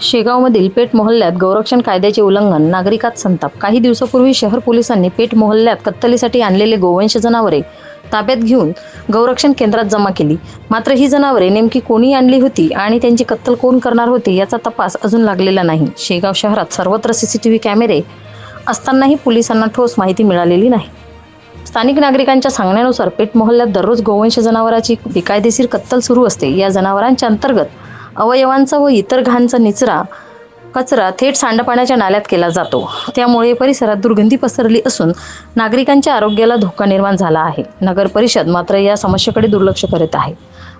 शेगावमधील पेठ मोहल्ल्यात गौरक्षण कायद्याचे उल्लंघन नागरिकात संताप. काही दिवसापूर्वी शहर पोलिसांनी पेठ मोहल्ल्यात कत्तलीसाठी आणलेले गोवंश जनावरे ताब्यात घेऊन गौरक्षण केंद्रात जमा केली. मात्र ही जनावरे नेमकी कोणी आणली होती आणि त्यांची कत्तल कोण करणार होते याचा तपास अजून लागलेला नाही. शेगाव शहरात सर्वत्र सीसीटीव्ही कॅमेरे असतानाही पोलिसांना ठोस माहिती मिळालेली नाही. स्थानिक नागरिकांच्या सांगण्यानुसार पेठ मोहल्ल्यात दररोज गोवंश जनावराची बेकायदेशीर कत्तल सुरू असते. या जनावरांच्या अंतर्गत अवयवांचा व इतर घाणचा निचरा कचरा थेट सांडपाण्याच्या नाल्यात केला जातो. त्यामुळे परिसरात दुर्गंधी पसरली असून नागरिकांच्या आरोग्याला धोका निर्माण झाला आहे. नगर परिषद मात्र या समस्येकडे दुर्लक्ष करत आहे.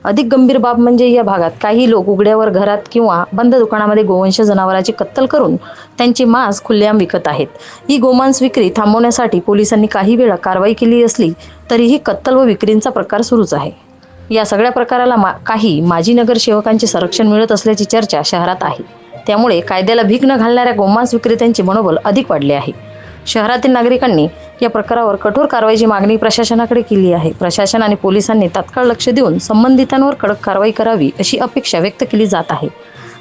अधिक गंभीर बाब म्हणजे या भागात काही लोक उघड्यावर घरात किंवा बंद दुकानामध्ये गोवंश जनावरांची कत्तल करून त्यांची मांस खुल्लेआम विकत आहेत. ही गोमांस विक्री थांबवण्यासाठी पोलिसांनी काही वेळा कारवाई केली असली तरीही कत्तल व विक्रींचा प्रकार सुरूच आहे. या सगळ्या प्रकाराला मा काही माजी नगरसेवकांचे संरक्षण मिळत असल्याची चर्चा शहरात आहे. त्यामुळे कायद्याला भीक न घालणाऱ्या गोमांस विक्रेत्यांचे मनोबल अधिक वाढले आहे. शहरातील नागरिकांनी या प्रकारावर कठोर कारवाईची मागणी प्रशासनाकडे केली आहे. प्रशासन आणि पोलिसांनी तात्काळ लक्ष देऊन संबंधितांवर कडक कारवाई करावी अशी अपेक्षा व्यक्त केली जात आहे.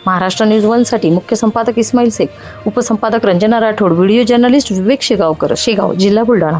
महाराष्ट्र न्यूज वनसाठी मुख्य संपादक इस्माईल शेख उपसंपादक रंजना राठोड व्हिडिओ जर्नलिस्ट विवेक शेगावकर शेगाव जिल्हा बुलढाणा.